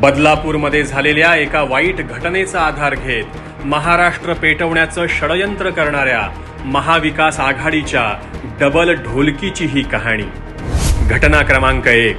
बदलापूरमध्ये झालेल्या एका वाईट घटनेचा आधार घेत महाराष्ट्र पेटवण्याचं षडयंत्र करणाऱ्या महाविकास आघाडीच्या डबल ढोलकीची ही कहाणी. घटना क्रमांक एक.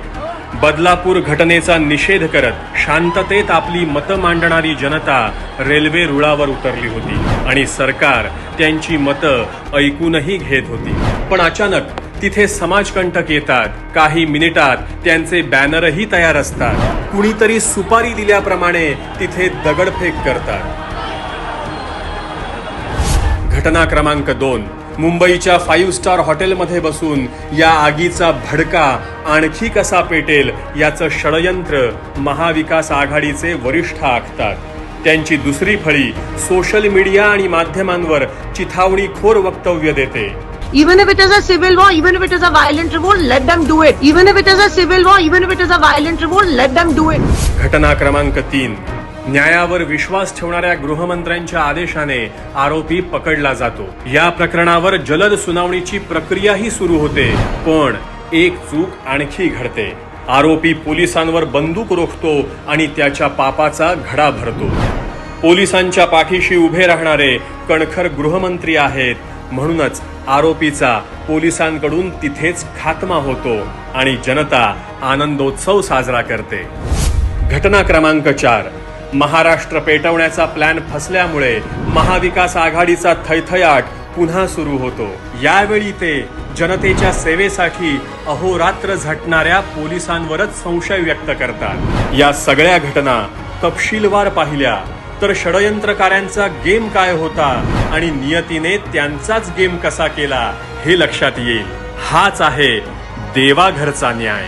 बदलापूर घटनेचा निषेध करत शांततेत आपली मतं मांडणारी जनता रेल्वे रुळावर उतरली होती आणि सरकार त्यांची मतं ऐकूनही घेत होती. पण अचानक तिथे समाजकंटक येतात. काही मिनिटात त्यांचे बॅनरही तयार असतात. कुणीतरी सुपारी दिल्याप्रमाणे तिथे दगडफेक करतात. घटना क्रमांक दोन. मुंबईच्या फाईव्ह स्टार हॉटेलमध्ये बसून या आगीचा भडका आणखी कसा पेटेल याचं षडयंत्र महाविकास आघाडीचे वरिष्ठ आखतात. त्यांची दुसरी फळी सोशल मीडिया आणि माध्यमांवर चिथावणीखोर वक्तव्य देते. Even if it is a civil war, even if it is a violent revolt, let them do it. Even if it is a civil war, even if it is a violent revolt, let them do it. घटना क्रमांक तीन न्यायावर विश्वास ठेवणाऱ्या गृहमंत्र्यांच्या आदेशाने आरोपी पकडला जातो या प्रकरणावर जलद सुनावणीची प्रक्रियाही सुरू होते पण एक चूक आणखी घडते आरोपी पोलिसांवर बंदूक रोखतो आणि त्याच्या पापाचा घडा भरतो पोलिसांच्या पाठीशी उभे राहणारे कणखर गृहमंत्री आहेत म्हणूनच आरोपीचा पोलिसांकडून तिथेच खात्मा होतो आणि जनता आनंदोत्सव साजरा करते. घटना क्रमांक चार. महाराष्ट्र पेटवण्याचा प्लॅन फसल्यामुळे महाविकास आघाडीचा थैथयाट पुन्हा सुरू होतो. यावेळी ते जनतेच्या सेवेसाठी अहोरात्र झटणाऱ्या पोलिसांवरच संशय व्यक्त करतात. या सगळ्या घटना तपशीलवार पाहिल्या. तर षडयंत्रकाऱ्यांचा गेम काय होता आणि नियतीने त्यांचाच गेम कसा केला हे लक्षात येईल. हाच आहे देवाघरचा न्याय.